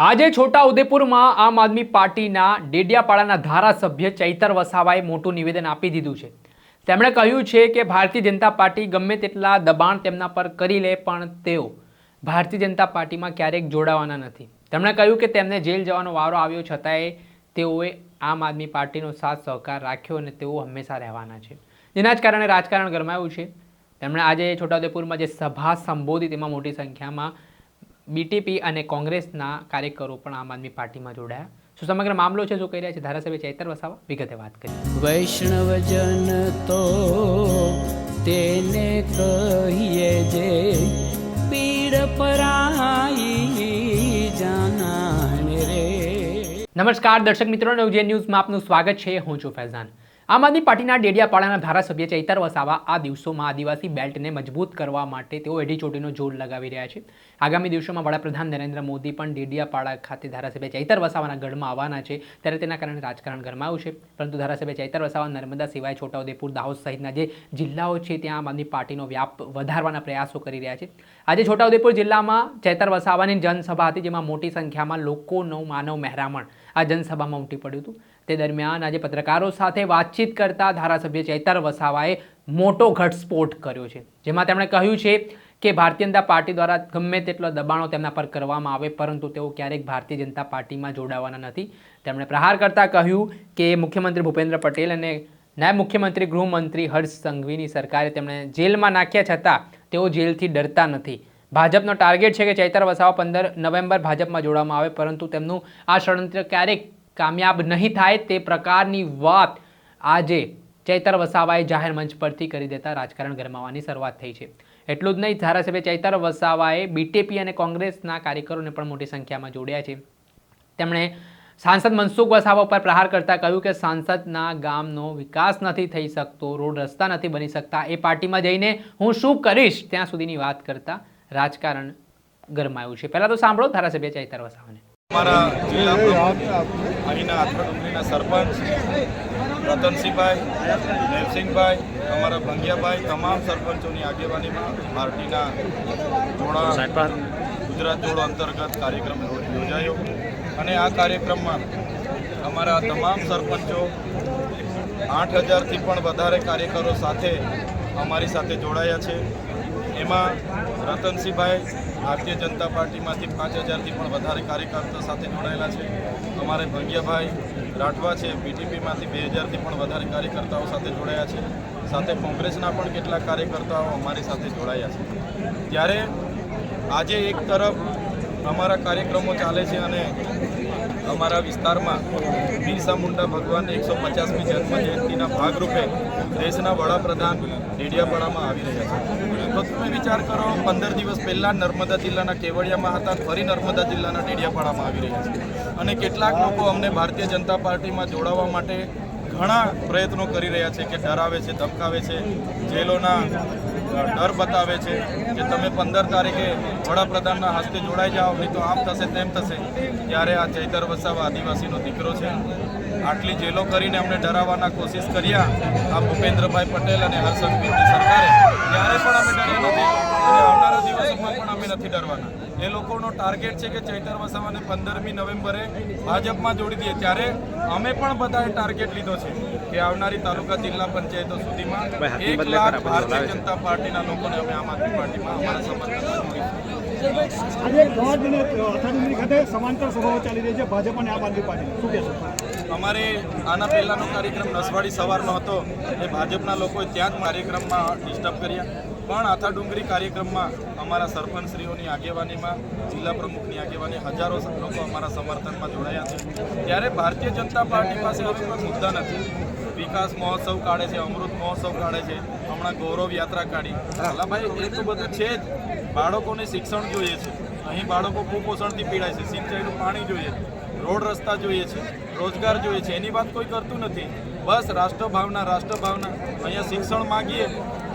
આજે છોટા ઉદેપુરમાં આમ આદમી પાર્ટીના ડેડિયાપાડાના ધારાસભ્ય ચૈતર વસાવાએ મોટું નિવેદન આપી દીધું છે. તેમણે કહ્યું છે કે ભારતીય જનતા પાર્ટી ગમે તેટલા દબાણ તેમના પર કરી લે પણ તેઓ ભારતીય જનતા પાર્ટીમાં ક્યારેક જોડાવાના નથી. તેમણે કહ્યું કે તેમને જેલ જવાનો વારો આવ્યો છતાંય તેઓએ આમ આદમી પાર્ટીનો સાથ સહકાર રાખ્યો અને તેઓ હંમેશા રહેવાના છે. જેના જ કારણે રાજકારણ ગરમાયું છે. તેમણે આજે છોટાઉદેપુરમાં જે સભા સંબોધી તેમાં મોટી સંખ્યામાં બીટીપી અને કોંગ્રેસના કાર્યકરો પણ આમ આદમી પાર્ટીમાં જોડાયા. શું સમગ્ર મામલો છે શું કહી રહ્યા છે? ધારાસભ્ય ચૈતર વસાવા વિગતે વાત કરી. વૈષ્ણવજન તો તેને કહીએ જે પીડ પરાઈ જાનાને રે. નમસ્કાર દર્શક મિત્રો નવજે ન્યૂઝમાં આપનું સ્વાગત છે. હું છું ફૈઝાન. આમ આદમી પાર્ટીના ડેડિયાપાડાના ધારાસભ્ય ચૈતર વસાવા આ દિવસોમાં આદિવાસી બેલ્ટને મજબૂત કરવા માટે તેઓ એડીચોટીનો જોર લગાવી રહ્યા છે. આગામી દિવસોમાં વડાપ્રધાન નરેન્દ્ર મોદી પણ ડેડિયાપાડા ખાતે ધારાસભ્ય ચૈતર વસાવાના ગઢમાં આવવાના છે. ત્યારે તેના કારણે રાજકારણ ગરમાયું છે. પરંતુ ધારાસભ્ય ચૈતર વસાવા, નર્મદા સિવાય છોટાઉદેપુર, દાહોદ સહિતના જે જિલ્લાઓ છે, ત્યાં આમ આદમી પાર્ટીનો વ્યાપ વધારવાના પ્રયાસો કરી રહ્યા છે. આજે છોટાઉદેપુર જિલ્લામાં ચૈતર વસાવાની જનસભા હતી, જેમાં મોટી સંખ્યામાં લોકોનો માનવ મહેરામણ આ જનસભામાં ઉમટી પડ્યું હતું. તે દરમિયાન આજે પત્રકારો સાથે વાતચીત કરતા ધારાસભ્ય ચૈતર વસાવાએ મોટો ઘટસ્ફોટ કર્યો છે. જેમાં તેમણે કહ્યું છે કે ભારતીય જનતા પાર્ટી દ્વારા ગમે તેટલો દબાણો તેમના પર કરવામાં આવે, પરંતુ તેઓ ક્યારેક ભારતીય જનતા પાર્ટીમાં જોડાવાના નથી. તેમણે પ્રહાર કરતા કહ્યું કે મુખ્યમંત્રી ભૂપેન્દ્ર પટેલ અને નાયબ મુખ્યમંત્રી ગૃહમંત્રી હર્ષ સંઘવીની સરકારે તેમણે જેલમાં નાખ્યા છતાં તેઓ જેલથી ડરતા નથી. ભાજપનો ટાર્ગેટ છે કે ચૈતર વસાવા પંદર નવેમ્બર ભાજપમાં જોડવામાં આવે, પરંતુ તેમનું આ ષડયંત્ર ક્યારેક કામયાબ નહીં થાય તે પ્રકારની વાત આજે ચૈતર વસાવાએ જાહેર મંચ પરથી કરી દેતા રાજકારણ ગરમાવાની શરૂઆત થઈ છે. એટલું જ નહીં, ધારાસભ્ય ચૈતર વસાવાએ બીટેપી અને કોંગ્રેસના કાર્યકરોને પણ મોટી સંખ્યામાં જોડ્યા છે. તેમણે સાંસદ મનસુખ વસાવા પર પ્રહાર કરતા કહ્યું કે સાંસદના ગામનો વિકાસ નથી થઈ શકતો, રોડ રસ્તા નથી બની શકતા, એ પાર્ટીમાં જઈને હું શું કરીશ? ત્યાં સુધીની વાત કરતા રાજકારણ ગરમાયું છે. પહેલાં તો સાંભળો ધારાસભ્ય ચૈતર વસાવાને. અમારા આથરા અહીંના આથરડુંગરીના સરપંચ રતનસિંહભાઈ, દેવસિંહભાઈ, અમારા ભંગિયાભાઈ, તમામ સરપંચોની આગેવાનીમાં પાર્ટીના જોડા, ગુજરાત જોડો અંતર્ગત કાર્યક્રમ યોજાયો. અને આ કાર્યક્રમમાં અમારા તમામ સરપંચો, આઠ હજારથી પણ વધારે કાર્યકરો સાથે અમારી સાથે જોડાયા છે. એમાં રતનસિંહભાઈ ભારતીય જનતા પાર્ટીમાંથી પાંચ હજારથી પણ વધારે કાર્યકર્તા સાથે જોડાયેલા છે. અમારે ભંગિયાભાઈ રાઠવા છે બીટીપીમાંથી બે હજારથી પણ વધારે કાર્યકર્તાઓ સાથે જોડાયા છે. સાથે કોંગ્રેસના પણ કેટલાક કાર્યકર્તાઓ અમારી સાથે જોડાયા છે. ત્યારે આજે એક તરફ અમારા કાર્યક્રમો ચાલે છે અને અમારા વિસ્તારમાં બિરસા મુંડા ભગવાનની એકસો પચાસમી જન્મ જયંતિના ભાગરૂપે દેશના વડાપ્રધાન ડેડિયાપાડામાં આવી રહ્યા છે. વિચાર કરો, પંદર દિવસ પહેલાં નર્મદા જિલ્લાના કેવડિયામાં હતા, ફરી નર્મદા જિલ્લાના ડેડિયાપાડામાં આવી રહ્યા છે. અને કેટલાક લોકો અમને ભારતીય જનતા પાર્ટીમાં જોડાવા માટે ઘણા પ્રયત્નો કરી રહ્યા છે કે ડરાવે છે, ધમકાવે છે, જેલોના ડર બતાવે છે કે તમે પંદર તારીખે વડાપ્રધાનના હસ્તે જોડાઈ જાઓ, નહીં તો આમ થશે, તેમ થશે. ત્યારે આ ચૈતર વસાવા આદિવાસીનો દીકરો છે. આટલી જેલો કરીને અમને ડરાવવાના કોશિશ કર્યા આ ભૂપેન્દ્રભાઈ પટેલ અને હર્ષદભાઈની સરકારે. ત્યારે પણ અમે ડર્યા નથી અને આવનારા દિવસોમાં પણ અમે નથી ડરવાના. એ લોકોનો ટાર્ગેટ છે કે ચૈતર વસાવાને પંદરમી નવેમ્બરે ભાજપમાં જોડી દઈએ. ત્યારે અમે પણ બધાએ ટાર્ગેટ લીધો છે કે આવનારી તાલુકા જિલ્લા પંચાયતો સુધીમાં એક લાખ ભારતીય જનતા પાર્ટીના લોકોને અમે આમ આદમી પાર્ટીમાં અમારા સમર્થનમાં જોડીશું. આજે ગોવાડ અથાણી ખાતે સમાંતર સભાઓ ચાલી રહી છે ભાજપ અને આમ આદમી પાર્ટી શું કહેશો અમારે આના પહેલાંનો કાર્યક્રમ નસવાડી સવારનો હતો એ ભાજપના લોકોએ ત્યાં જ કાર્યક્રમમાં ડિસ્ટર્બ કર્યા. પણ આથા ડુંગરી કાર્યક્રમમાં અમારા સરપંચશ્રીઓની આગેવાનીમાં, જિલ્લા પ્રમુખની આગેવાની હજારો લોકો અમારા સમર્થનમાં જોડાયા છે. ત્યારે ભારતીય જનતા પાર્ટી પાસે હવે કોઈ મુદ્દા નથી. વિકાસ મહોત્સવ કાઢે છે, અમૃત મહોત્સવ કાઢે છે. હમણાં ગૌરવ યાત્રા કાઢી. અલા ભાઈ, એ તો બધું છે જ. બાળકોને શિક્ષણ જોઈએ છે. અહીં બાળકો કુપોષણથી પીડાય છે. સિંચાઈનું પાણી જોઈએ રોડ રસ્તા જોઈએ છે. રોજગાર જોઈએ છે. એની વાત કોઈ કરતું નથી. બસ રાષ્ટ્રભાવના રાષ્ટ્રભાવના. અહીંયા શિક્ષણ માગીએ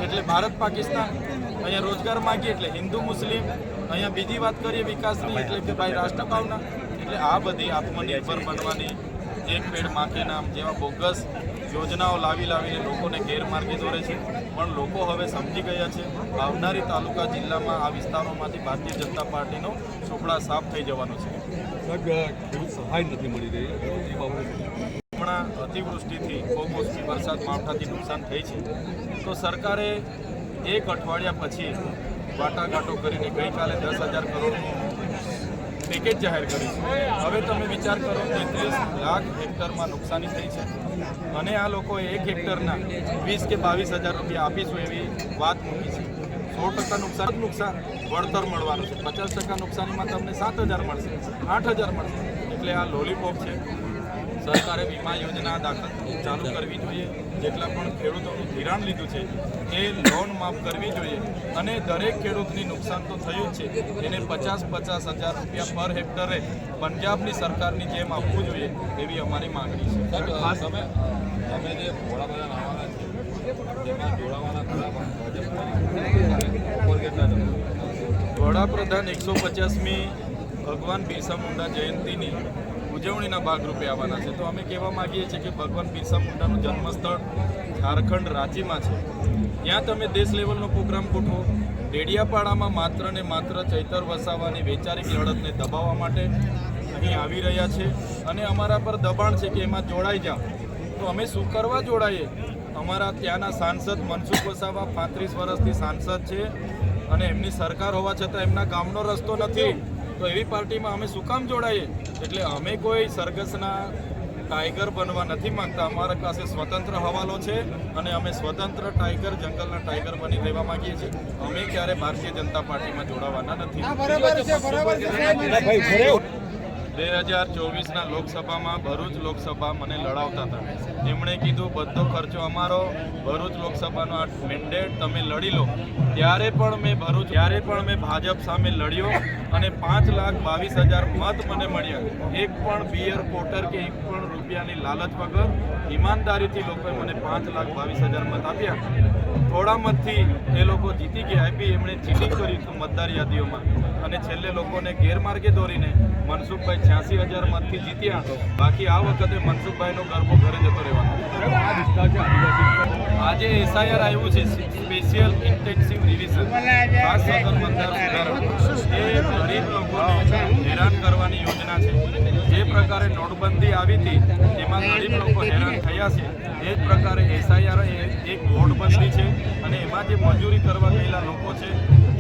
એટલે ભારત પાકિસ્તાન. અહીંયા રોજગાર માગીએ એટલે હિન્દુ મુસ્લિમ. અહીંયા બીજી વાત કરીએ વિકાસની એટલે કે ભાઈ રાષ્ટ્રભાવના. એટલે આ બધી આત્મનિર્ભર બનવાની એક પેડમાં નામ જેવા બોગસ યોજનાઓ લાવી લાવીને લોકોને ગેરમાર્ગે દોરે છે. પણ લોકો હવે સમજી ગયા છે આવનારી તાલુકા જિલ્લામાં આ વિસ્તારોમાંથી ભારતીય જનતા પાર્ટીનો ચોપડા સાફ થઈ જવાનો છે. ખેડૂત સહાય નથી મળી રહી એ બાબતે? હમણાં અતિવૃષ્ટિથી કમોસમી વરસાદ માવઠાથી નુકસાન થઈ છે. તો સરકારે એક અઠવાડિયા પછી વાટાઘાટો કરીને ગઈકાલે દસ હજાર કરોડનું પેકેજ જાહેર કર્યું હવે તમે વિચાર કરો તેત્રીસ લાખ હેક્ટરમાં નુકસાની થઈ છે. અને આ લોકોએ એક હેક્ટરના વીસ કે બાવીસ હજાર રૂપિયા આપીશું એવી વાત મૂકી છે. સો ટકા નુકસાન નુકસાન વળતર મળવાનું છે. પચાસ ટકા નુકસાનીમાં તમને સાત હજાર મળશે, આઠ હજાર મળશે. એટલે આ લોલીપોપ છે. સરકારે વીમા યોજના દાખલ ચાલુ કરવી જોઈએ. જેટલા પણ ખેડૂતોનું ધિરાણ લીધું છે એ લોન માફ કરવી જોઈએ. અને દરેક ખેડૂતની નુકસાન તો થયું જ છે. એને પચાસ પચાસ હજાર રૂપિયા પર હેક્ટરે પંજાબની સરકારની જેમ આપવું જોઈએ એવી અમારી માંગણી છે. તમે તમે જે છે જોડાવાના ખરા વડાપ્રધાન એકસો પચાસમી ભગવાન બિરસા મુંડા જયંતિની ઉજવણીના ભાગરૂપે આવવાના છે. તો અમે કહેવા માગીએ છીએ કે ભગવાન બિરસા મુંડાનું જન્મસ્થળ ઝારખંડ રાંચીમાં છે. ત્યાં તમે દેશ લેવલનો પ્રોગ્રામ ગોઠવો. ડેડિયાપાડામાં માત્ર ને માત્ર ચૈતર વસાવાની વૈચારિક લડતને દબાવવા માટે અહીં આવી રહ્યા છે અને અમારા પર દબાણ છે કે એમાં જોડાઈ જાઓ. તો અમે શું કરવા જોડાઈએ? અમારા ત્યાંના સાંસદ મનસુખ વસાવા પાંત્રીસ વર્ષથી સાંસદ છે અને એમની સરકાર હોવા છતાં એમના ગામનો રસ્તો નથી. તો એવી પાર્ટીમાં અમે શું કામ જોડાઈએ? એટલે અમે કોઈ સરઘસના ટાઈગર બનવા નથી માંગતા. અમારા પાસે સ્વતંત્ર હવાલો છે અને અમે સ્વતંત્ર ટાઈગર જંગલના ટાઈગર બની રહેવા માંગીએ છીએ. અમે ક્યારે ભારતીય જનતા પાર્ટીમાં જોડાવાના નથી. બે હજાર ચોવીસના લોકસભામાં ભરૂચ લોકસભા મને લડાવતા હતા. એમણે કીધું, બધો ખર્ચો અમારો ભરૂચ લોકસભાનો આ મેન્ડેટ તમે લડી લો. ત્યારે પણ મેં ભરૂચ, ત્યારે પણ મેં ભાજપ સામે લડ્યો અને પાંચ લાખ બાવીસ હજાર મત મને મળ્યા. એક પણ બિયર પોટર કે એક પણ રૂપિયાની લાલચ વગર ઈમાનદારીથી લોકોએ મને પાંચ લાખ બાવીસ હજાર મત આપ્યા. થોડા મતથી એ લોકો જીતી ગયા બી એમણે ચીટિંગ કરી મતદાર યાદીઓમાં. અને છેલ્લે લોકોને ગેરમાર્ગે દોરીને મનસુખભાઈ છ્યાસી હજાર મતથી જીત્યા, બાકી આ વખતે મનસુખભાઈનો ગરબો ઘરે જતો રહેવાનો. આજે એસઆઈઆર આવ્યું છે સ્પેશિયલ ઇન્ટેન્સિવ રિવિઝન. ખાસ સદર મતદાર સુધારા એ ગરીબ લોકોને હેરાન કરવાની યોજના છે. જે પ્રકારે નોટબંધી આવી હતી, એમાં ગરીબ લોકો હેરાન થયા છે. એ જ પ્રકારે એસઆઈઆર એક નોટબંધી છે અને એમાં જે મજૂરી કરવા ગયેલા લોકો છે,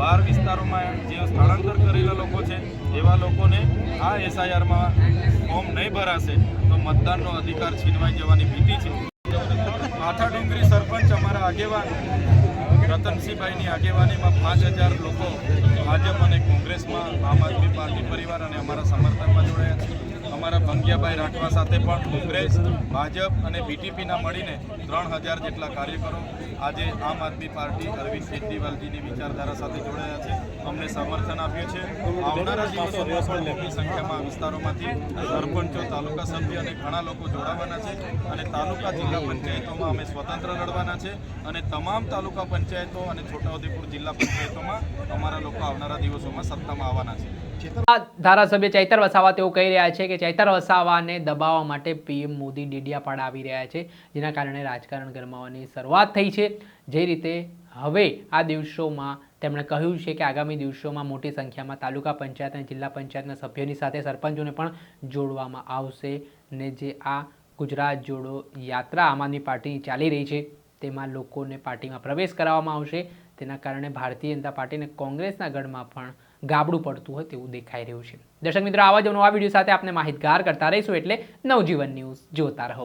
બહાર વિસ્તારોમાં જે સ્થળાંતર કરેલા લોકો છે એવા લોકોને આ એસઆઈઆરમાં ફોર્મ નહીં ભરાશે, તો મતદાનનો અધિકાર છીનવાઈ જવાની ભીતિ છે. માથા ડુંગરી સરપંચ અમારા આગેવાન, રતનસિંહભાઈની આગેવાનીમાં પાંચ હજાર લોકો ભાજપ અને કોંગ્રેસમાં આમ આદમી પાર્ટી પરિવાર અને અમારા સમર્થનમાં જોડાયા છે. અમારા ભંગિયાભાઈ રાઠવા સાથે પણ કોંગ્રેસ, ભાજપ અને બીટીપીના મળીને ત્રણ હજાર જેટલા કાર્યકરો આજે આમ આદમી પાર્ટી અરવિંદ કેજરીવાલજીની વિચારધારા સાથે જોડાયા છે. અમને સમર્થન આપ્યું છે. આવનારા દિવસોમાં મોટી સંખ્યામાં વિસ્તારોમાંથી સરપંચો, તાલુકા સભ્ય અને ઘણા લોકો જોડાવાના છે અને તાલુકા જિલ્લા પંચાયતોમાં અમે સ્વતંત્ર લડવાના છે અને તમામ તાલુકા પંચાયતો અને છોટાઉદેપુર જિલ્લા પંચાયતોમાં અમારા લોકો આવનારા દિવસોમાં સત્તામાં આવવાના છે. ધારાસભ્ય ચૈતર વસાવા તેઓ કહી રહ્યા છે કે ચૈતર વસાવાને દબાવવા માટે પીએમ મોદી ડેડિયાપાડા આવી રહ્યા છે, જેના કારણે રાજકારણ ગરમાવાની શરૂઆત થઈ છે. જે રીતે હવે આ દિવસોમાં તેમણે કહ્યું છે કે આગામી દિવસોમાં મોટી સંખ્યામાં તાલુકા પંચાયત અને જિલ્લા પંચાયતના સભ્યોની સાથે સરપંચોને પણ જોડવામાં આવશે ને જે આ ગુજરાત જોડો યાત્રા આમ આદમી પાર્ટીની ચાલી રહી છે, તેમાં લોકોને પાર્ટીમાં પ્રવેશ કરાવવામાં આવશે. તેના કારણે ભારતીય જનતા પાર્ટી અને કોંગ્રેસના ગઢમાં પણ ગાબડું પડતું હોય તેવું દેખાઈ રહ્યું છે. દર્શક મિત્રો, આવા જ નવા વીડિયો સાથે આપણે માહિતગાર કરતા રહીશું એટલે નવજીવન ન્યૂઝ જોતા રહો.